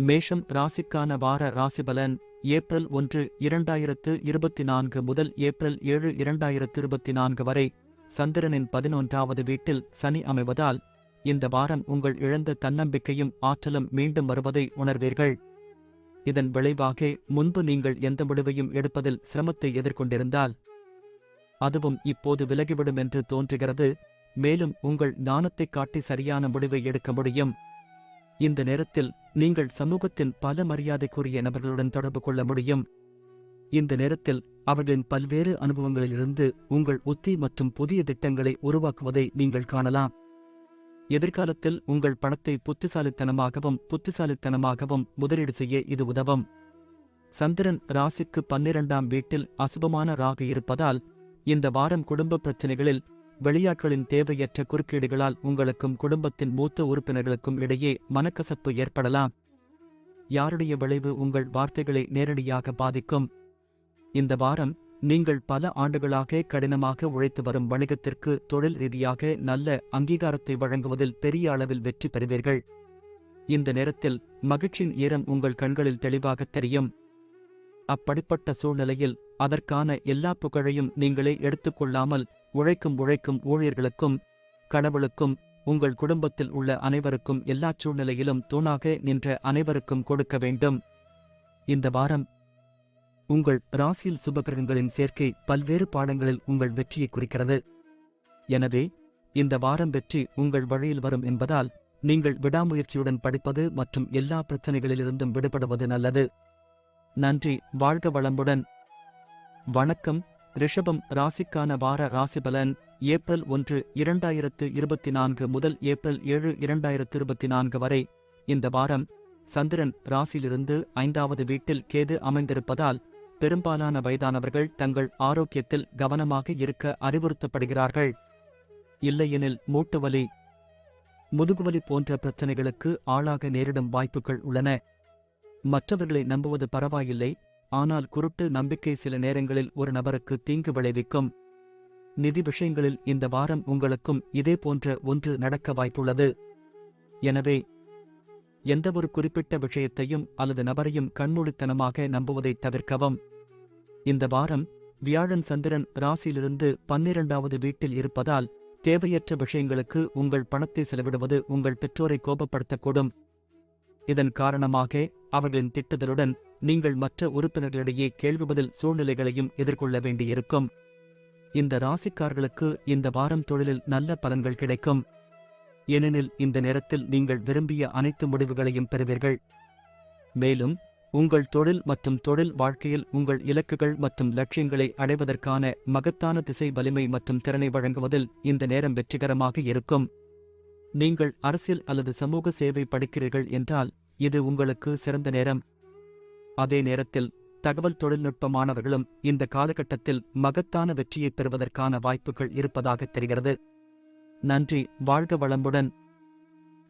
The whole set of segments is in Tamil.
மேஷம் ராசிக்கான வார ராசிபலன் ஏப்ரல் ஒன்று இரண்டாயிரத்து இருபத்தி நான்கு முதல் ஏப்ரல் ஏழு இரண்டாயிரத்து இருபத்தி நான்கு வரை சந்திரனின் பதினொன்றாவது வீட்டில் சனி அமைவதால் இந்த வாரம் உங்கள் இழந்த தன்னம்பிக்கையும் ஆற்றலும் மீண்டும் வருவதை உணர்வீர்கள். இதன் விளைவாக முன்பு நீங்கள் எந்த முடிவையும் எடுப்பதில் சிரமத்தை எதிர்கொண்டிருந்தால் அதுவும் இப்போது விலகிவிடும் என்று தோன்றுகிறது. மேலும் உங்கள் ஞானத்தைக் காட்டி சரியான முடிவை எடுக்க முடியும். இந்த நேரத்தில் நீங்கள் சமூகத்தின் பல மரியாதைக்குரிய நபர்களுடன் தொடர்பு கொள்ள முடியும். இந்த நேரத்தில் அவர்களின் பல்வேறு அனுபவங்களிலிருந்து உங்கள் உத்தி மற்றும் புதிய திட்டங்களை உருவாக்குவதை நீங்கள் காணலாம். எதிர்காலத்தில் உங்கள் பணத்தை புத்திசாலித்தனமாகவும் புத்திசாலித்தனமாகவும் முதலீடு செய்ய இது உதவும். சந்திரன் ராசிக்கு பன்னிரண்டாம் வீட்டில் அசுபமான ராகு இருப்பதால் இந்த வாரம் குடும்ப பிரச்சனைகளில் வெளியாட்களின் தேவையற்ற குறுக்கீடுகளால் உங்களுக்கும் குடும்பத்தின் மூத்த உறுப்பினர்களுக்கும் இடையே மனக்கசப்பு ஏற்படலாம். யாருடைய விளைவு உங்கள் வார்த்தைகளை நேரடியாக பாதிக்கும். இந்த வாரம் நீங்கள் பல ஆண்டுகளாக கடினமாக உழைத்து வரும் வணிகத்திற்கு தொழில் ரீதியாக நல்ல அங்கீகாரத்தை வழங்குவதில் பெரிய அளவில் வெற்றி பெறுவீர்கள். இந்த நேரத்தில் மகிழ்ச்சியின் ஈரம் உங்கள் கண்களில் தெளிவாகத் தெரியும். அப்படிப்பட்ட சூழ்நிலையில் அதற்கான எல்லா புகழையும் நீங்களே எடுத்துக்கொள்ளாமல் உழைக்கும் உழைக்கும் ஊழியர்களுக்கும் கடவுளுக்கும் உங்கள் குடும்பத்தில் உள்ள அனைவருக்கும் எல்லா சூழ்நிலையிலும் தூணாக நின்ற அனைவருக்கும் கொடுக்க வேண்டும். இந்த வாரம் உங்கள் ராசியில் சுபகிரகங்களின் சேர்க்கை பல்வேறு பாடங்களில் உங்கள் வெற்றியை குறிக்கிறது. எனவே இந்த வாரம் வெற்றி உங்கள் வழியில் வரும் என்பதால் நீங்கள் விடாமுயற்சியுடன் படிப்பது மற்றும் எல்லா பிரச்சனைகளிலிருந்தும் விடுபடுவது நல்லது. நன்றி வாழ்க வளமுடன். வணக்கம். ரிஷபம் ராசிக்கான வார ராசிபலன் ஏப்ரல் ஒன்று இரண்டாயிரத்து இருபத்தி நான்கு முதல் ஏப்ரல் ஏழு இரண்டாயிரத்து இருபத்தி நான்கு வரை. இந்த வாரம் சந்திரன் ராசியிலிருந்து ஐந்தாவது வீட்டில் கேது அமைந்திருப்பதால் பெரும்பாலான வயதானவர்கள் தங்கள் ஆரோக்கியத்தில் கவனமாக இருக்க அறிவுறுத்தப்படுகிறார்கள். இல்லையெனில் மூட்டுவலி முதுகுவலி போன்ற பிரச்சனைகளுக்கு ஆளாக நேரிடும் வாய்ப்புகள் உள்ளன. மற்றவர்களை நம்புவது பரவாயில்லை ஆனால் குருட்டு நம்பிக்கை சில நேரங்களில் ஒரு நபருக்கு தீங்கு விளைவிக்கும். நிதி விஷயங்களில் இந்த வாரம் உங்களுக்கும் இதே போன்ற ஒன்று நடக்க வாய்ப்புள்ளது. எனவே எந்தவொரு குறிப்பிட்ட விஷயத்தையும் அல்லது நபரையும் கண்மூடித்தனமாக நம்புவதை தவிர்க்கவும். இந்த வாரம் வியாழன் சந்திரன் ராசியிலிருந்து பன்னிரண்டாவது வீட்டில் இருப்பதால் தேவையற்ற விஷயங்களுக்கு உங்கள் பணத்தை செலவிடுவது உங்கள் பெற்றோரை கோபப்படுத்தக்கூடும். இதன் காரணமாக அவர்களின் திட்டுதலுடன் நீங்கள் மற்ற உறுப்பினர்களிடையே கேள்வி பதில் சூழ்நிலைகளையும் எதிர்கொள்ள வேண்டியிருக்கும். இந்த ராசிக்காரர்களுக்கு இந்த வாரம் தொழிலில் நல்ல பலன்கள் கிடைக்கும். ஏனெனில் இந்த நேரத்தில் நீங்கள் விரும்பிய அனைத்து முடிவுகளையும் பெறுவீர்கள். மேலும் உங்கள் தொழில் மற்றும் தொழில் வாழ்க்கையில் உங்கள் இலக்குகள் மற்றும் லட்சியங்களை அடைவதற்கான மகத்தான திசை வலிமை மற்றும் திறனை வழங்குவதில் இந்த நேரம் வெற்றிகரமாக இருக்கும். நீங்கள் அரசியல் அல்லது சமூக சேவை படிக்கிறீர்கள் என்றால் இது உங்களுக்கு சிறந்த நேரம். அதே நேரத்தில் தகவல் தொழில்நுட்பமானவர்களும் இந்த காலகட்டத்தில் மகத்தான வெற்றியை பெறுவதற்கான வாய்ப்புகள் இருப்பதாக தெரிகிறது. நன்றி வாழ்க வளமுடன்.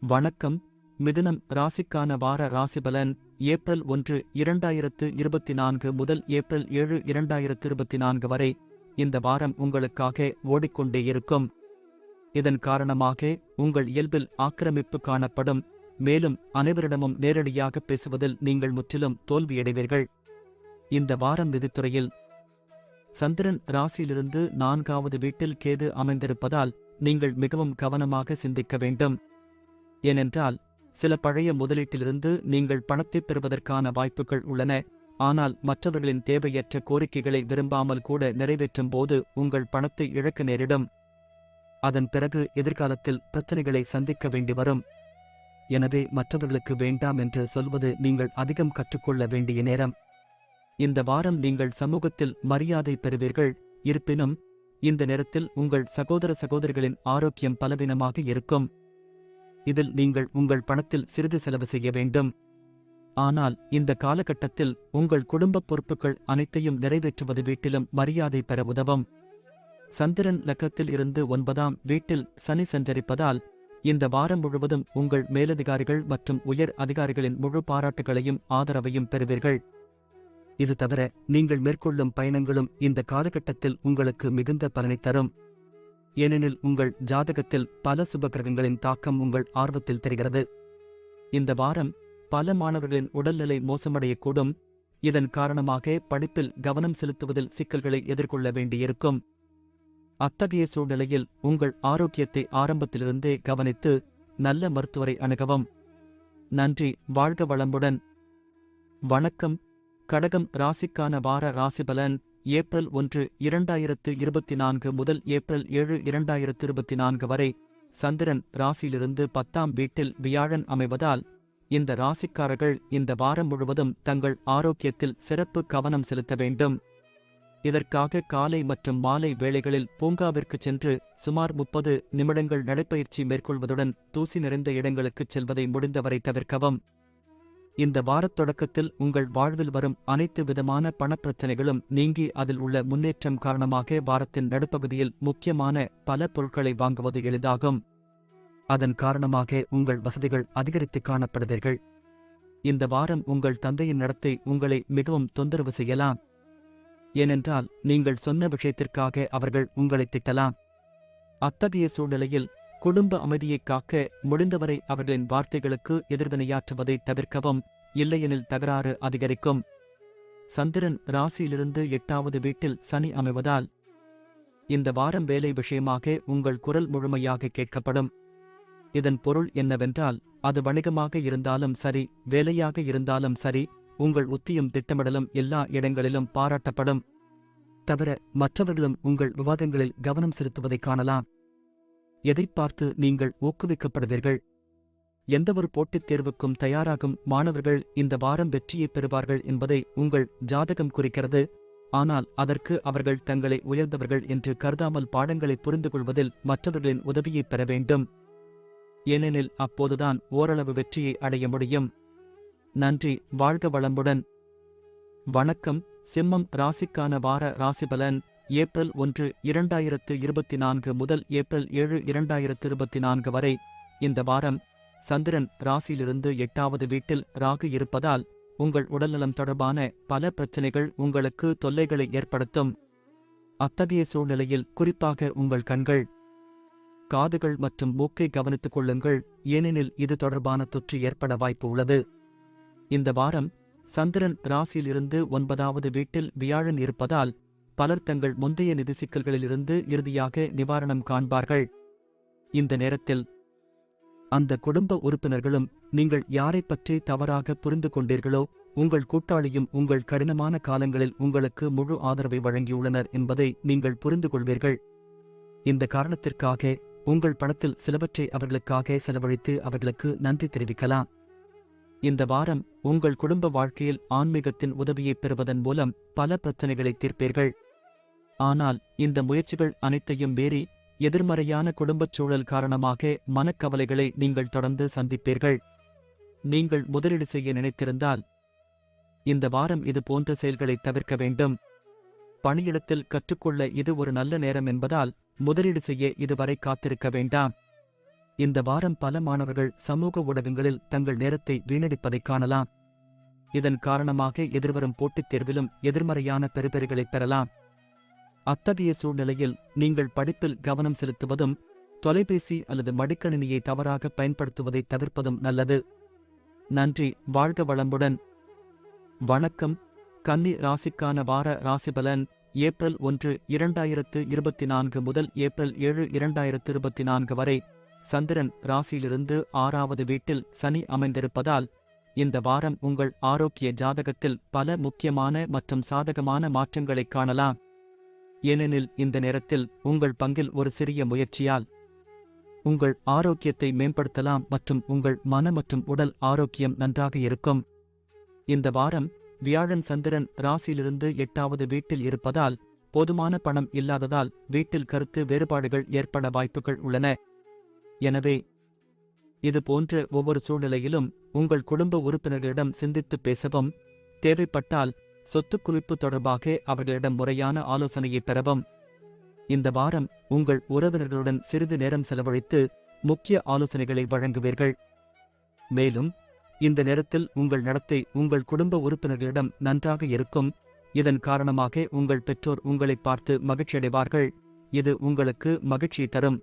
வணக்கம் மிதுனம் ராசிக்கான வார ராசிபலன் ஏப்ரல் ஒன்று இரண்டாயிரத்து இருபத்தி நான்கு முதல் ஏப்ரல் ஏழு இரண்டாயிரத்து இருபத்தி நான்கு வரை. இந்த வாரம் உங்களுக்காக ஓடிக்கொண்டே இருக்கும். இதன் காரணமாக உங்கள் இயல்பில் ஆக்கிரமிப்பு காணப்படும். மேலும் அனைவரிடமும் நேரடியாக பேசுவதில் நீங்கள் முற்றிலும் தோல்வியடைவீர்கள். இந்த வாரம் விதித்துறையில் சந்திரன் ராசியிலிருந்து நான்காவது வீட்டில் கேது அமைந்திருப்பதால் நீங்கள் மிகவும் கவனமாக சிந்திக்க வேண்டும். ஏனென்றால் சில பழைய முதலீட்டிலிருந்து நீங்கள் பணத்தைப் பெறுவதற்கான வாய்ப்புகள் உள்ளன. ஆனால் மற்றவர்களின் தேவையற்ற கோரிக்கைகளை விரும்பாமல் கூட நிறைவேற்றும் போது உங்கள் பணத்தை இழக்க நேரிடும். அதன் பிறகு எதிர்காலத்தில் பிரச்சனைகளை சந்திக்க வேண்டி வரும். எனவே மற்றவர்களுக்கு வேண்டாம் என்று சொல்வது நீங்கள் அதிகம் கற்றுக்கொள்ள வேண்டிய நேரம். இந்த வாரம் நீங்கள் சமூகத்தில் மரியாதை பெறுவீர்கள். இருப்பினும் இந்த நேரத்தில் உங்கள் சகோதர சகோதரிகளின் ஆரோக்கியம் பலவீனமாக இருக்கும். இதில் நீங்கள் உங்கள் பணத்தில் சிறிது செலவு செய்ய வேண்டும். ஆனால் இந்த காலகட்டத்தில் உங்கள் குடும்ப பொறுப்புகள் அனைத்தையும் நிறைவேற்றுவது வீட்டிலும் மரியாதை பெற உதவும். சந்திரன் லக்கத்தில் இருந்து ஒன்பதாம் வீட்டில் சனி சஞ்சரிப்பதால் இந்த வாரம் முழுவதும் உங்கள் மேலதிகாரிகள் மற்றும் உயர் அதிகாரிகளின் முழு பாராட்டுகளையும் ஆதரவையும் பெறுவீர்கள். இது தவிர நீங்கள் மேற்கொள்ளும் பயணங்களும் இந்த காலகட்டத்தில் உங்களுக்கு மிகுந்த பலனை தரும். ஏனெனில் உங்கள் ஜாதகத்தில் பல சுபகிரகங்களின் தாக்கம் உங்கள் ஆர்வத்தில் தெரிகிறது. இந்த வாரம் பல மாணவர்களின் உடல்நிலை மோசமடையக்கூடும். இதன் காரணமாக படிப்பில் கவனம் செலுத்துவதில் சிக்கல்களை எதிர்கொள்ள வேண்டியிருக்கும். அத்தகைய சூழ்நிலையில் உங்கள் ஆரோக்கியத்தை ஆரம்பத்திலிருந்தே கவனித்து நல்ல மருத்துவரை அணுகவும். நன்றி வாழ்க வளமுடன். வணக்கம். கடகம் ராசிக்கான வார ராசிபலன் ஏப்ரல் ஒன்று இரண்டாயிரத்து இருபத்தி நான்கு முதல் ஏப்ரல் ஏழு இரண்டாயிரத்து இருபத்தி நான்கு வரை. சந்திரன் ராசியிலிருந்து பத்தாம் வீட்டில் வியாழன் அமைவதால் இந்த ராசிக்காரர்கள் இந்த வாரம் முழுவதும் தங்கள் ஆரோக்கியத்தில் சிறப்பு கவனம் செலுத்த வேண்டும். இதற்காக காலை மற்றும் மாலை வேளைகளில் பூங்காவிற்குச் சென்று சுமார் முப்பது நிமிடங்கள் நடைப்பயிற்சி மேற்கொள்வதுடன் தூசி நிறைந்த இடங்களுக்குச் செல்வதை முடிந்தவரை தவிர்க்கவும். இந்த வாரத் தொடக்கத்தில் உங்கள் வாழ்வில் வரும் அனைத்து விதமான பணப்பிரச்சனைகளும் நீங்கி அதில் உள்ள முன்னேற்றம் காரணமாக வாரத்தின் நடுப்பகுதியில் முக்கியமான பல பொருட்களை வாங்குவது எளிதாகும். அதன் காரணமாக உங்கள் வசதிகள் அதிகரித்து காணப்படுவீர்கள். இந்த வாரம் உங்கள் தந்தையின் நடத்தை உங்களை மிகவும் தொந்தரவு செய்யலாம். ஏனென்றால் நீங்கள் சொன்ன விஷயத்திற்காக அவர்கள் உங்களை திட்டலாம். அத்தகைய சூழ்நிலையில் குடும்ப அமைதியைக் காக்க முடிந்தவரை அவர்களின் வார்த்தைகளுக்கு எதிர்வினையாற்றுவதை தவிர்க்கவும் இல்லையெனில் தகராறு அதிகரிக்கும். சந்திரன் ராசியிலிருந்து எட்டாவது வீட்டில் சனி அமைவதால் இந்த வாரம் வேலை விஷயமாக உங்கள் குரல் முழுமையாக கேட்கப்படும். இதன் பொருள் என்னவென்றால் அது வணிகமாக இருந்தாலும் சரி வேலையாக இருந்தாலும் சரி உங்கள் உத்தியும் திட்டமிடலும் எல்லா இடங்களிலும் பாராட்டப்படும். தவிர மற்றவர்களும் உங்கள் விவாதங்களில் கவனம் செலுத்துவதைக் காணலாம். எதைப் பார்த்து நீங்கள் ஊக்குவிக்கப்படுவீர்கள்? எந்தவொரு போட்டித் தேர்வுக்கும் தயாராகும் மாணவர்கள் இந்த வாரம் வெற்றியைப் பெறுவார்கள் என்பதை உங்கள் ஜாதகம் குறிக்கிறது. ஆனால் அதற்கு அவர்கள் தங்களை உயர்ந்தவர்கள் என்று கருதாமல் பாடங்களை புரிந்து கொள்வதில் மற்றவர்களின் உதவியைப் பெற வேண்டும். ஏனெனில் அப்போதுதான் ஓரளவு வெற்றியை அடைய முடியும். நன்றி வாழ்க வளமுடன். வணக்கம் சிம்மம் ராசிக்கான வார ராசிபலன் ஏப்ரல் ஒன்று இரண்டாயிரத்து இருபத்தி நான்கு முதல் ஏப்ரல் ஏழு இரண்டாயிரத்து இருபத்தி நான்கு வரை. இந்த வாரம் சந்திரன் ராசியிலிருந்து எட்டாவது வீட்டில் ராகு இருப்பதால் உங்கள் உடல்நலம் தொடர்பான பல பிரச்சனைகள் உங்களுக்கு தொல்லைகளை ஏற்படுத்தும். அத்தகைய சூழ்நிலையில் குறிப்பாக உங்கள் கண்கள் காதுகள் மற்றும் மூக்கை கவனித்துக் கொள்ளுங்கள். ஏனெனில் இது தொடர்பான தொற்று ஏற்பட வாய்ப்பு உள்ளது. இந்த வாரம் சந்திரன் ராசியிலிருந்து ஒன்பதாவது வீட்டில் வியாழன் இருப்பதால் பலர் தங்கள் முந்தைய நிதி சிக்கல்களிலிருந்து இறுதியாக நிவாரணம் காண்பார்கள். இந்த நேரத்தில் அந்த குடும்ப உறுப்பினர்களும் நீங்கள் யாரைப் பற்றி தவறாக புரிந்து கொண்டீர்களோ உங்கள் கூட்டாளியும் உங்கள் கடினமான காலங்களில் உங்களுக்கு முழு ஆதரவை வழங்கியுள்ளனர் என்பதை நீங்கள் புரிந்து கொள்வீர்கள். இந்த காரணத்திற்காக உங்கள் பணத்தில் சிலவற்றை அவர்களுக்காக செலவழித்து அவர்களுக்கு நன்றி தெரிவிக்கலாம். இந்த வாரம் உங்கள் குடும்ப வாழ்க்கையில் ஆன்மீகத்தின் உதவியைப் பெறுவதன் மூலம் பல பிரச்சனைகளை தீர்ப்பீர்கள். ஆனால் இந்த முயற்சிகள் அனைத்தையும் மீறி எதிர்மறையான குடும்பச் சூழல் காரணமாக மனக்கவலைகளை நீங்கள் தொடர்ந்து சந்திப்பீர்கள். நீங்கள் முதலீடு செய்ய நினைத்திருந்தால் இந்த வாரம் இது போன்ற செயல்களை தவிர்க்க வேண்டும். பணியிடத்தில் கற்றுக்கொள்ள இது ஒரு நல்ல நேரம் என்பதால் முதலீடு செய்ய இதுவரை காத்திருக்க வேண்டாம். இந்த வாரம் பல மாணவர்கள் சமூக ஊடகங்களில் தங்கள் நேரத்தை வீணடிப்பதைக் காணலாம். இதன் காரணமாக எதிர்வரும் போட்டித் தேர்விலும் எதிர்மறையான பெறுபெறுகளைப் பெறலாம். அத்தகைய சூழ்நிலையில் நீங்கள் படிப்பில் கவனம் செலுத்துவதும் தொலைபேசி அல்லது மடிக்கணினியை தவறாக பயன்படுத்துவதை தவிர்ப்பதும் நல்லது. நன்றி வாழ்க வளமுடன். வணக்கம். கன்னி ராசிக்கான வார ராசிபலன் ஏப்ரல் ஒன்று இரண்டாயிரத்து இருபத்தி நான்கு முதல் ஏப்ரல் ஏழு இரண்டாயிரத்து இருபத்தி நான்கு வரை சந்திரன் ராசியிலிருந்து ஆறாவது வீட்டில் சனி அமைந்திருப்பதால் இந்த வாரம் உங்கள் ஆரோக்கிய ஜாதகத்தில் பல முக்கியமான மற்றும் சாதகமான மாற்றங்களைக் காணலாம். ஏனெனில் இந்த நேரத்தில் உங்கள் பங்கில் ஒரு சிறிய முயற்சியால் உங்கள் ஆரோக்கியத்தை மேம்படுத்தலாம் மற்றும் உங்கள் மன மற்றும் உடல் ஆரோக்கியம் நன்றாக இருக்கும். இந்த வாரம் வியாழன் சந்திரன் ராசியிலிருந்து எட்டாவது வீட்டில் இருப்பதால் போதுமான பணம் இல்லாததால் வீட்டில் கருத்து வேறுபாடுகள் ஏற்பட வாய்ப்புகள் உள்ளன. எனவே இது போன்ற ஒவ்வொரு சூழ்நிலையிலும் உங்கள் குடும்ப உறுப்பினர்களிடம் சிந்தித்து பேசவும் தேவைப்பட்டால் சொத்து குறிப்பு தொடர்பாக அவர்களிடம் முறையான ஆலோசனையை பெறவும். இந்த வாரம் உங்கள் உறவினர்களுடன் சிறிது நேரம் செலவழித்து முக்கிய ஆலோசனைகளை வழங்குவீர்கள். மேலும் இந்த நேரத்தில் உங்கள் நடத்தை உங்கள் குடும்ப உறுப்பினர்களிடம் நன்றாக இருக்கும். இதன் காரணமாக உங்கள் பெற்றோர் உங்களை பார்த்து மகிழ்ச்சியடைவார்கள். இது உங்களுக்கு மகிழ்ச்சி தரும்.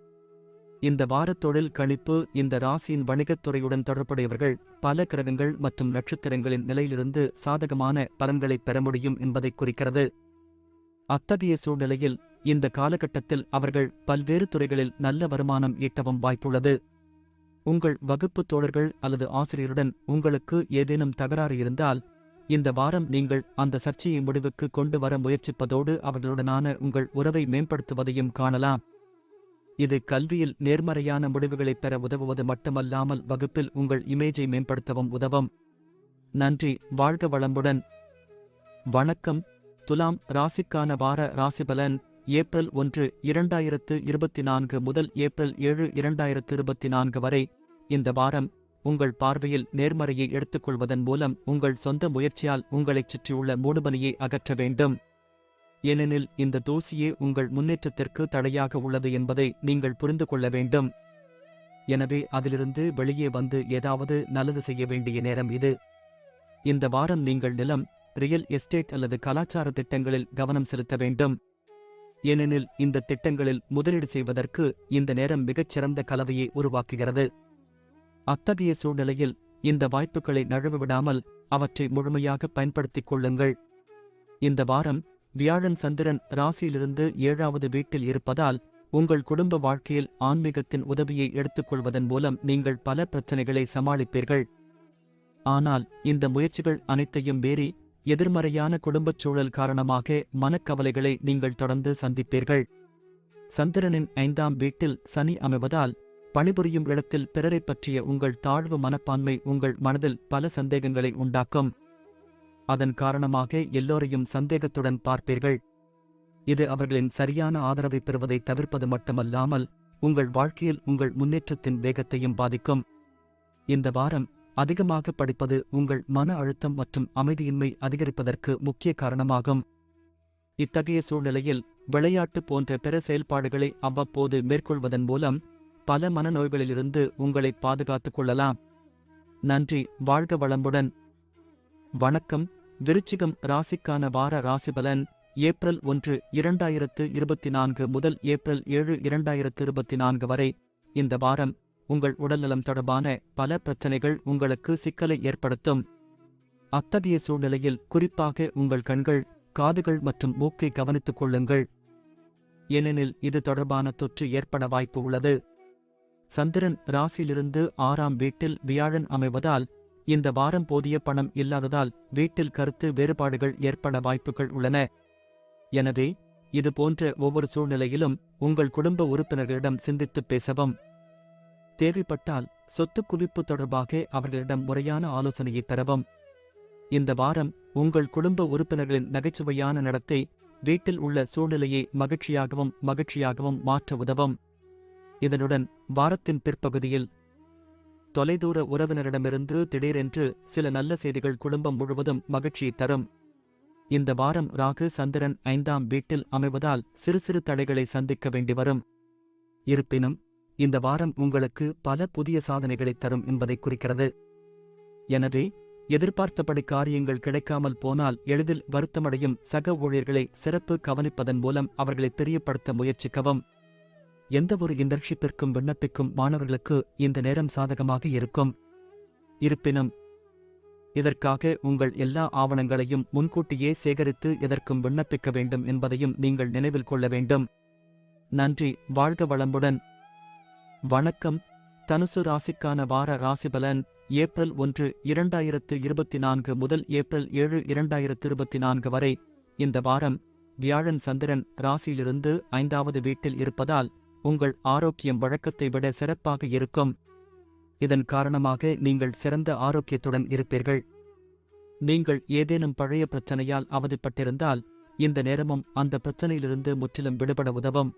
இந்த வாரத் தொழில் கணிப்பு இந்த ராசியின் வணிகத் துறையுடன் தொடர்புடையவர்கள் பல கிரகங்கள் மற்றும் நட்சத்திரங்களின் நிலையிலிருந்து சாதகமான பலன்களைப் பெற முடியும் என்பதை குறிக்கிறது. அத்தகைய சூழ்நிலையில் இந்த காலகட்டத்தில் அவர்கள் பல்வேறு துறைகளில் நல்ல வருமானம் ஈட்டவும் வாய்ப்புள்ளது. உங்கள் வகுப்பு தோழர்கள் அல்லது ஆசிரியருடன் உங்களுக்கு ஏதேனும் தகராறு இருந்தால் இந்த வாரம் நீங்கள் அந்த சர்ச்சையை முடிவுக்கு கொண்டு வர முயற்சிப்பதோடு அவர்களுடனான உங்கள் உறவை மேம்படுத்துவதையும் காணலாம். இது கல்வியில் நேர்மறையான முடிவுகளைப் பெற உதவுவது மட்டுமல்லாமல் வகுப்பில் உங்கள் இமேஜை மேம்படுத்தவும் உதவும். நன்றி வாழ்க வளமுடன். வணக்கம். துலாம் ராசிக்கான வார ராசிபலன் ஏப்ரல் ஒன்று இரண்டாயிரத்து இருபத்தி நான்கு முதல் ஏப்ரல் ஏழு இரண்டாயிரத்து இருபத்தி நான்கு வரை. இந்த வாரம் உங்கள் பார்வையில் நேர்மறையை எடுத்துக்கொள்வதன் மூலம் உங்கள் சொந்த முயற்சியால் உங்களைச் சுற்றியுள்ள மூடுபனியை அகற்ற வேண்டும். ஏனெனில் இந்த தூசியே உங்கள் முன்னேற்றத்திற்கு தடையாக உள்ளது என்பதை நீங்கள் புரிந்து கொள்ள வேண்டும். எனவே அதிலிருந்து வெளியே வந்து ஏதாவது நல்லது செய்ய வேண்டிய நேரம் இது. இந்த வாரம் நீங்கள் நிலம் ரியல் எஸ்டேட் அல்லது கலாச்சார திட்டங்களில் கவனம் செலுத்த வேண்டும். ஏனெனில் இந்த திட்டங்களில் முதலீடு செய்வதற்கு இந்த நேரம் மிகச்சிறந்த கலவையை உருவாக்குகிறது. அத்தகைய சூழ்நிலையில் இந்த வாய்ப்புகளை நழுவ விடாமல் அவற்றை முழுமையாக பயன்படுத்திக் கொள்ளுங்கள். இந்த வாரம் வியாழன் சந்திரன் ராசியிலிருந்து ஏழாவது வீட்டில் இருப்பதால் உங்கள் குடும்ப வாழ்க்கையில் ஆன்மீகத்தின் உதவியை எடுத்துக்கொள்வதன் மூலம் நீங்கள் பல பிரச்சனைகளை சமாளிப்பீர்கள். ஆனால் இந்த முயற்சிகள் அனைத்தையும் மீறி எதிர்மறையான குடும்பச் சூழல் காரணமாக மனக்கவலைகளை நீங்கள் தொடர்ந்து சந்திப்பீர்கள். சந்திரனின் ஐந்தாம் வீட்டில் சனி அமைவதால் பணிபுரியும் இடத்தில் பிறரைப் பற்றிய உங்கள் தாழ்வு மனப்பான்மை உங்கள் மனதில் பல சந்தேகங்களை உண்டாக்கும். அதன் காரணமாக எல்லோரையும் சந்தேகத்துடன் பார்ப்பீர்கள். இது அவர்களின் சரியான ஆதரவை பெறுவதை தவிர்ப்பது மட்டுமல்லாமல் உங்கள் வாழ்க்கையில் உங்கள் முன்னேற்றத்தின் வேகத்தையும் பாதிக்கும். இந்த வாரம் அதிகமாக படிப்பது உங்கள் மன அழுத்தம் மற்றும் அமைதியின்மை அதிகரிப்பதற்கு முக்கிய காரணமாகும். இத்தகைய சூழ்நிலையில் விளையாட்டு போன்ற பிற செயல்பாடுகளை அவ்வப்போது மேற்கொள்வதன் மூலம் பல மனநோய்களிலிருந்து உங்களை பாதுகாத்துக் கொள்ளலாம். நன்றி வாழ்க வளமுடன். வணக்கம். விருச்சிகம் ராசிக்கான வார ராசிபலன் ஏப்ரல் ஒன்று இரண்டாயிரத்து இருபத்தி நான்கு முதல் ஏப்ரல் ஏழு இரண்டாயிரத்து இருபத்தி நான்கு வரை. இந்த வாரம் உங்கள் உடல்நலம் தொடர்பான பல பிரச்சனைகள் உங்களுக்கு சிக்கலை ஏற்படுத்தும். அத்தகைய சூழ்நிலையில் குறிப்பாக உங்கள் கண்கள் காதுகள் மற்றும் மூக்கை கவனித்துக் கொள்ளுங்கள். ஏனெனில் இது தொடர்பான தொற்று ஏற்பட வாய்ப்பு உள்ளது. சந்திரன் ராசியிலிருந்து ஆறாம் வீட்டில் வியாழன் அமைவதால் இந்த வாரம் போதிய பணம் இல்லாததால் வீட்டில் கருத்து வேறுபாடுகள் ஏற்பட வாய்ப்புகள் உள்ளன. எனவே இது போன்ற ஒவ்வொரு சூழ்நிலையிலும் உங்கள் குடும்ப உறுப்பினர்களிடம் சிந்தித்துப் பேசவும். தேவைப்பட்டால் சொத்து குவிப்பு தொடர்பாக அவர்களிடம் முறையான ஆலோசனையை பெறவும். இந்த வாரம் உங்கள் குடும்ப உறுப்பினர்களின் நகைச்சுவையான நடத்தை வீட்டில் உள்ள சூழ்நிலையை மகிழ்ச்சியாகவும் மகிழ்ச்சியாகவும் மாற்ற உதவும். இதனுடன் வாரத்தின் பிற்பகுதியில் தொலைதூர உறவினரிடமிருந்து திடீரென்று சில நல்ல செய்திகள் குடும்பம் முழுவதும் மகிழ்ச்சி தரும். இந்த வாரம் ராகு சந்திரன் ஐந்தாம் வீட்டில் அமைவதால் சிறு சிறு தடைகளை சந்திக்க வேண்டி வரும். இருப்பினும் இந்த வாரம் உங்களுக்கு பல புதிய சாதனைகளை தரும் என்பதை குறிக்கிறது. எனவே எதிர்பார்த்தபடி காரியங்கள் கிடைக்காமல் போனால் எளிதில் வருத்தமடையும் சக ஊழியர்களை சிறப்பு கவனிப்பதன் மூலம் அவர்களை தெரியப்படுத்த முயற்சிக்கவும். எந்தவொரு இன்டர்ன்ஷிப்பிற்கும் விண்ணப்பிக்கும் மாணவர்களுக்கு இந்த நேரம் சாதகமாக இருக்கும். இருப்பினும் இதற்காக உங்கள் எல்லா ஆவணங்களையும் முன்கூட்டியே சேகரித்து எதற்கும் விண்ணப்பிக்க வேண்டும் என்பதையும் நீங்கள் நினைவில் கொள்ள வேண்டும். நன்றி வாழ்க வளமுடன். வணக்கம். தனுசு ராசிக்கான வார ராசிபலன் ஏப்ரல் ஒன்று இரண்டாயிரத்து இருபத்தி நான்கு முதல் ஏப்ரல் ஏழு இரண்டாயிரத்து இருபத்தி நான்கு வரை. இந்த வாரம் வியாழன் சந்திரன் ராசியிலிருந்து ஐந்தாவது வீட்டில் இருப்பதால் உங்கள் ஆரோக்கியம் வழக்கத்தை விட சிறப்பாக இருக்கும். இதன் காரணமாக நீங்கள் சிறந்த ஆரோக்கியத்துடன் இருப்பீர்கள். நீங்கள் ஏதேனும் பழைய பிரச்சனையால் அவதிப்பட்டிருந்தால் இந்த நேரமும் அந்த பிரச்சனையிலிருந்து முற்றிலும் விடுபட உதவும்.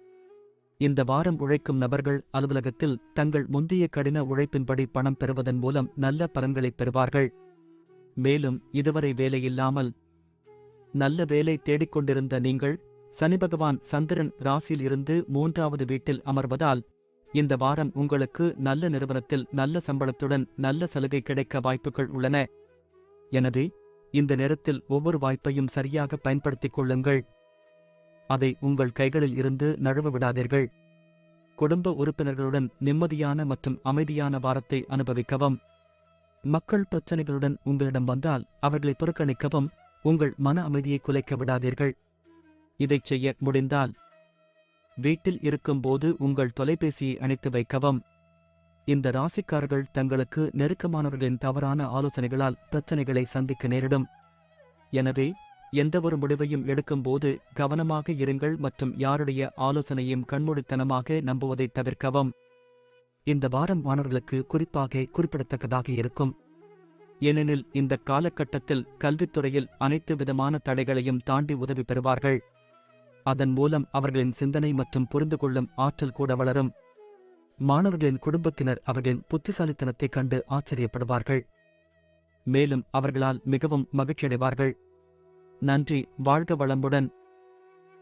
இந்த வாரம் உழைக்கும் நபர்கள் அலுவலகத்தில் தங்கள் முந்தைய கடின உழைப்பின்படி பணம் பெறுவதன் மூலம் நல்ல பலன்களை பெறுவார்கள். மேலும் இதுவரை வேலையில்லாமல் நல்ல வேலை தேடிக்கொண்டிருந்த நீங்கள் சனி பகவான் சந்திரன் ராசியில் இருந்து மூன்றாவது வீட்டில் அமர்வதால் இந்த வாரம் உங்களுக்கு நல்ல நிறுவனத்தில் நல்ல சம்பளத்துடன் நல்ல சலுகை கிடைக்க வாய்ப்புகள் உள்ளன. எனவே இந்த நேரத்தில் ஒவ்வொரு வாய்ப்பையும் சரியாக பயன்படுத்திக் கொள்ளுங்கள். அதை உங்கள் கைகளில் இருந்து நழுவ விடாதீர்கள். குடும்ப உறுப்பினர்களுடன் நிம்மதியான மற்றும் அமைதியான வாரத்தை அனுபவிக்கவும். மக்கள் பிரச்சனைகளுடன் உங்களிடம் வந்தால் அவர்களை புறக்கணிக்கவும் உங்கள் மன அமைதியை குலைக்க விடாதீர்கள். இதைச் செய்ய முடிந்தால். வீட்டில் இருக்கும்போது உங்கள் தொலைபேசியை அணைத்து வைக்கவும். இந்த ராசிக்காரர்கள் தங்களுக்கு நெருக்கமானவர்களின் தவறான ஆலோசனைகளால் பிரச்சனைகளை சந்திக்க நேரிடும். எனவே எந்தவொரு முடிவையும் எடுக்கும்போது கவனமாக இருங்கள் மற்றும் யாருடைய ஆலோசனையும் கண்மூடித்தனமாக நம்புவதை தவிர்க்கவும். இந்த வாரம் மாணவர்களுக்கு குறிப்பாக குறிப்பிடத்தக்கதாக இருக்கும். ஏனெனில் இந்த காலகட்டத்தில் கல்வித்துறையில் அனைத்து விதமான தடைகளையும் தாண்டி உதவி பெறுவார்கள். அதன் மூலம் அவர்களின் சிந்தனை மற்றும் புரிந்து கொள்ளும் ஆற்றல் கூட வளரும். மாணவர்களின் குடும்பத்தினர் அவர்களின் புத்திசாலித்தனத்தைக் கண்டு ஆச்சரியப்படுவார்கள். மேலும் அவர்களால் மிகவும் மகிழ்ச்சியடைவார்கள். நன்றி வாழ்க வளமுடன்.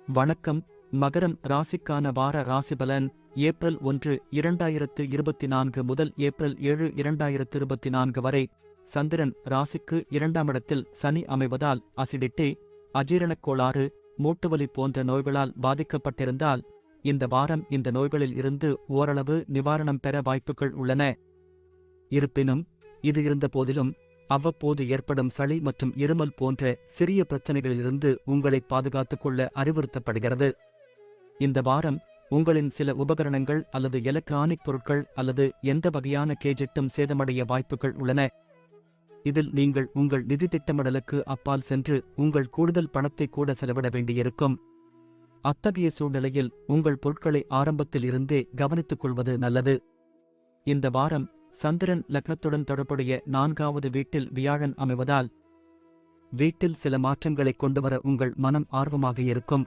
வணக்கம் மகரம் ராசிக்கான வார ராசிபலன் ஏப்ரல் ஒன்று இரண்டாயிரத்து இருபத்தி நான்கு முதல் ஏப்ரல் ஏழு இரண்டாயிரத்து இருபத்தி நான்கு வரை. சந்திரன் ராசிக்கு இரண்டாம் இடத்தில் சனி அமைவதால் அசிடிட்டி அஜீரணக் கோளாறு மூட்டுவலி போன்ற நோய்களால் பாதிக்கப்பட்டிருந்தால் இந்த வாரம் இந்த நோய்களில் இருந்து ஓரளவு நிவாரணம் பெற வாய்ப்புகள் உள்ளன. இருப்பினும் இது இருந்தபோதிலும் அவ்வப்போது ஏற்படும் சளி மற்றும் இருமல் போன்ற சிறிய பிரச்சனைகளிலிருந்து உங்களை பாதுகாத்துக் கொள்ள அறிவுறுத்தப்படுகிறது. இந்த வாரம் உங்களின் சில உபகரணங்கள் அல்லது எலக்ட்ரானிக் பொருட்கள் அல்லது எந்த வகையான கேஜெட்டும் சேதமடைய வாய்ப்புகள் உள்ளன. இதில் நீங்கள் உங்கள் நிதி திட்டமிடலுக்கு அப்பால் சென்று உங்கள் கூடுதல் பணத்தை கூட செலவிட வேண்டியிருக்கும். அத்தகைய சூழ்நிலையில் உங்கள் பொருட்களை ஆரம்பத்தில் இருந்தே கவனித்துக் கொள்வது நல்லது. இந்த வாரம் சந்திரன் லக்னத்துடன் தொடர்புடைய நான்காவது வீட்டில் வியாழன் அமைவதால் வீட்டில் சில மாற்றங்களை கொண்டுவர உங்கள் மனம் ஆர்வமாக இருக்கும்.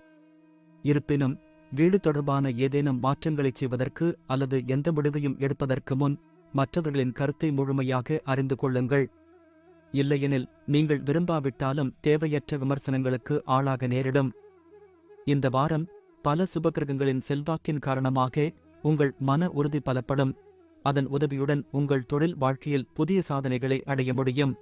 இருப்பினும் வீடு தொடர்பான ஏதேனும் மாற்றங்களைச் செய்வதற்கு அல்லது எந்த முடிவையும் எடுப்பதற்கு முன் மற்றவர்களின் கருத்தை முழுமையாக அறிந்து கொள்ளுங்கள். இல்லையெனில் நீங்கள் விரும்பாவிட்டாலும் தேவையற்ற விமர்சனங்களுக்கு ஆளாக நேரிடும். இந்த வாரம் பல சுபகிரகங்களின் செல்வாக்கின் காரணமாக உங்கள் மன உறுதி பலப்படும். அதன் உதவியுடன் உங்கள் தொழில் வாழ்க்கையில் புதிய சாதனைகளை அடைய முடியும்.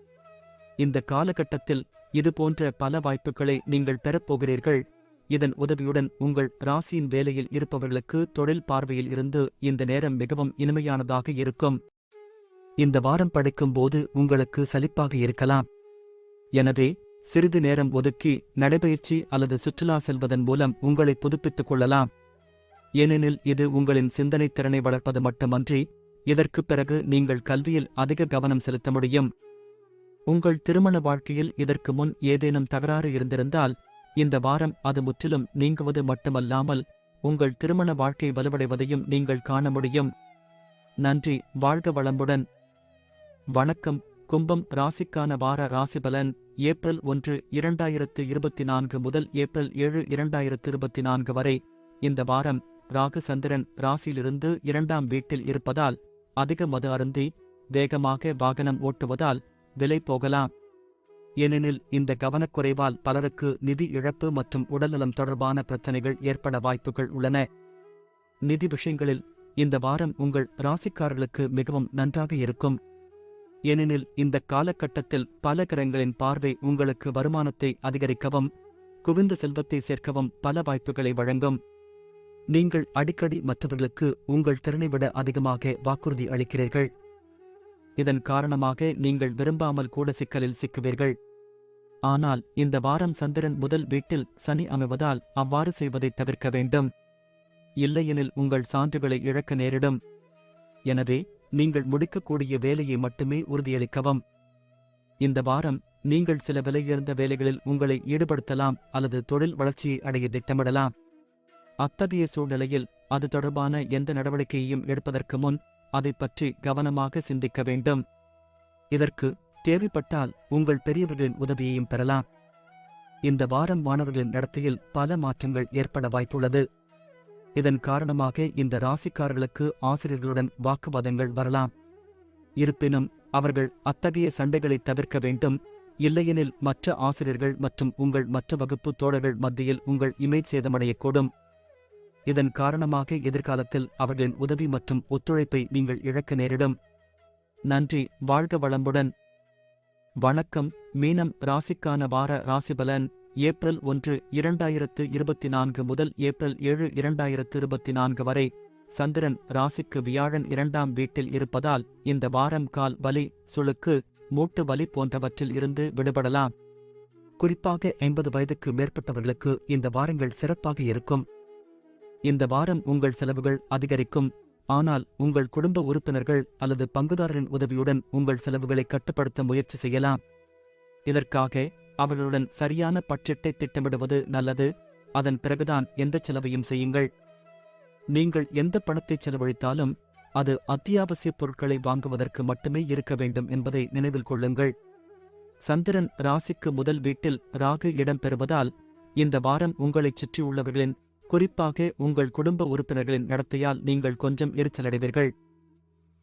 இந்த காலகட்டத்தில் இதுபோன்ற பல வாய்ப்புகளை நீங்கள் பெறப்போகிறீர்கள் இதன் உதவியுடன் உங்கள் ராசியின் வேலையில் இருப்பவர்களுக்கு தொழில் பார்வையில் இருந்து இந்த நேரம் மிகவும் இனிமையானதாக இருக்கும். இந்த வாரம் படைக்கும்போது உங்களுக்கு சலிப்பாக இருக்கலாம். எனவே சிறிது நேரம் ஒதுக்கி நடைபயிற்சி அல்லது சுற்றுலா செல்வதன் மூலம் உங்களை புதுப்பித்துக் கொள்ளலாம். ஏனெனில் இது உங்களின் சிந்தனைத் திறனை வளர்ப்பது மட்டுமன்றி இதற்குப் பிறகு நீங்கள் கல்வியில் அதிக கவனம் செலுத்த முடியும். உங்கள் திருமண வாழ்க்கையில் இதற்கு முன் ஏதேனும் தகராறு இருந்திருந்தால் இந்த வாரம் அது முற்றிலும் நீங்குவது மட்டுமல்லாமல் உங்கள் திருமண வாழ்க்கை வலுவடைவதையும் நீங்கள் காண முடியும். நன்றி வாழ்க வளமுடன். வணக்கம். கும்பம் ராசிக்கான வார ராசிபலன் ஏப்ரல் ஒன்று இரண்டாயிரத்து இருபத்தி நான்கு முதல் ஏப்ரல் ஏழு இரண்டாயிரத்து இருபத்தி நான்கு வரை. இந்த வாரம் ராகு சந்திரன் ராசியிலிருந்து இரண்டாம் வீட்டில் இருப்பதால் அதிக மது அருந்தி வேகமாக வாகனம் ஓட்டுவதால் விலை போகலாம். ஏனெனில் இந்த கவனக்குறைவால் பலருக்கு நிதி இழப்பு மற்றும் உடல்நலம் தொடர்பான பிரச்சனைகள் ஏற்பட வாய்ப்புகள் உள்ளன. நிதி விஷயங்களில் இந்த வாரம் உங்கள் ராசிக்காரர்களுக்கு மிகவும் நன்றாக இருக்கும். ஏனெனில் இந்த காலகட்டத்தில் பல கிரகங்களின் பார்வை உங்களுக்கு வருமானத்தை அதிகரிக்கவும் குவிந்த செல்வத்தை சேர்க்கவும் பல வாய்ப்புகளை வழங்கும். நீங்கள் அடிக்கடி மற்றவர்களுக்கு உங்கள் திறனை விட அதிகமாக வாக்குறுதி அளிக்கிறீர்கள். இதன் காரணமாக நீங்கள் விரும்பாமல் கூட சிக்கலில் சிக்குவீர்கள். ஆனால் இந்த வாரம் சந்திரன் முதல் வீட்டில் சனி அமைவதால் அவ்வாறு செய்வதை தவிர்க்க வேண்டும். இல்லையெனில் உங்கள் சான்றுகளை இழக்க நேரிடும். எனவே நீங்கள் முடிக்கக்கூடிய வேலையை மட்டுமே உறுதியளிக்கவும். இந்த வாரம் நீங்கள் சில விலையுயர்ந்த வேலைகளில் உங்களை ஈடுபடுத்தலாம் அல்லது தொழில் வளர்ச்சியை அடைய திட்டமிடலாம். அத்தகைய சூழ்நிலையில் அது தொடர்பான எந்த நடவடிக்கையையும் எடுப்பதற்கு முன் அதைப் பற்றி கவனமாக சிந்திக்க வேண்டும். இதற்கு தேவைப்பட்டால் உங்கள் பெரியவர்களின் உதவியையும் பெறலாம். இந்த வாரம் மாணவர்களின் நடத்தையில் பல மாற்றங்கள் ஏற்பட வாய்ப்புள்ளது. இதன் காரணமாக இந்த ராசிக்காரர்களுக்கு ஆசிரியர்களுடன் வாக்குவாதங்கள் வரலாம். இருப்பினும் அவர்கள் அத்தகைய சண்டைகளை தவிர்க்க வேண்டும். இல்லையெனில் மற்ற ஆசிரியர்கள் மற்றும் உங்கள் மற்ற வகுப்பு தோழர்கள் மத்தியில் உங்கள் இமேஜ் சேதமடையக்கூடும். இதன் காரணமாக எதிர்காலத்தில் அவர்களின் உதவி மற்றும் ஒத்துழைப்பை நீங்கள் இழக்க நேரிடும். நன்றி வாழ்க வளமுடன். வணக்கம் மீனம் ராசிக்கான வார ராசிபலன். ஏப்ரல் ஒன்று இரண்டாயிரத்து இருபத்தி நான்கு முதல் ஏப்ரல் ஏழு இரண்டாயிரத்து இருபத்தி நான்கு வரை சந்திரன் ராசிக்கு வியாழன் இரண்டாம் வீட்டில் இருப்பதால் இந்த வாரம் கால் வலி சுளுக்கு மூட்டு வலி போன்றவற்றில் இருந்து விடுபடலாம். குறிப்பாக ஐம்பது வயதுக்கு மேற்பட்டவர்களுக்கு இந்த வாரங்கள் சிறப்பாக இருக்கும். இந்த வாரம் உங்கள் செலவுகள் அதிகரிக்கும். ஆனால் உங்கள் குடும்ப உறுப்பினர்கள் அல்லது பங்குதாரரின் உதவியுடன் உங்கள் செலவுகளை கட்டுப்படுத்த முயற்சி செய்யலாம். இதற்காக அவர்களுடன் சரியான பட்ஜெட்டை திட்டமிடுவது நல்லது. அதன் பிறகுதான் எந்த செலவையும் செய்யுங்கள். நீங்கள் எந்த பணத்தை செலவழித்தாலும் அது அத்தியாவசிய பொருட்களை வாங்குவதற்கு மட்டுமே இருக்க வேண்டும் என்பதை நினைவில் கொள்ளுங்கள். சந்திரன் ராசிக்கு முதல் வீட்டில் ராகு இடம்பெறுவதால் இந்த வாரம் உங்களைச் சுற்றியுள்ளவர்களின் குறிப்பாக உங்கள் குடும்ப உறுப்பினர்களின் நடத்தையால் நீங்கள் கொஞ்சம் எரிச்சலடைவீர்கள்.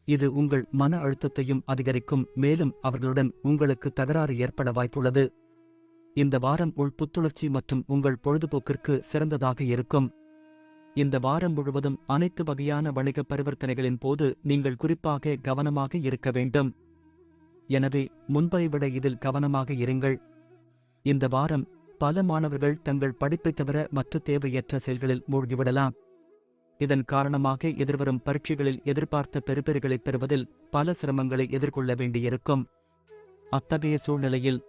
இது உங்கள் மன அழுத்தத்தையும் அதிகரிக்கும் மேலும் அவர்களுடன் உங்களுக்கு தகராறு ஏற்பட வாய்ப்புள்ளது. இந்த வாரம் உள் புத்துணர்ச்சி மற்றும் உங்கள் பொழுதுபோக்கிற்கு சிறந்ததாக இருக்கும். இந்த வாரம் முழுவதும் அனைத்து வகையான வணிக பரிவர்த்தனைகளின் போது நீங்கள் குறிப்பாக கவனமாக இருக்க வேண்டும். எனவே முன்பை விட இதில் கவனமாக இருங்கள். இந்த வாரம் பல மாணவர்கள் தங்கள் படிப்பைத் தவிர மற்ற தேவையற்ற செயல்களில் மூழ்கிவிடலாம். இதன் காரணமாக எதிர்வரும் பரீட்சைகளில் எதிர்பார்த்த பெறுபேறுகளைப் பெறுவதில் பல சிரமங்களை எதிர்கொள்ள வேண்டியிருக்கும். அத்தகைய சூழ்நிலையில்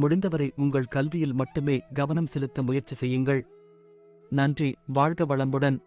முடிந்தவரை உங்கள் கல்வியில் மட்டுமே கவனம் செலுத்த முயற்சி செய்யுங்கள். நன்றி வாழ்க வளமுடன்.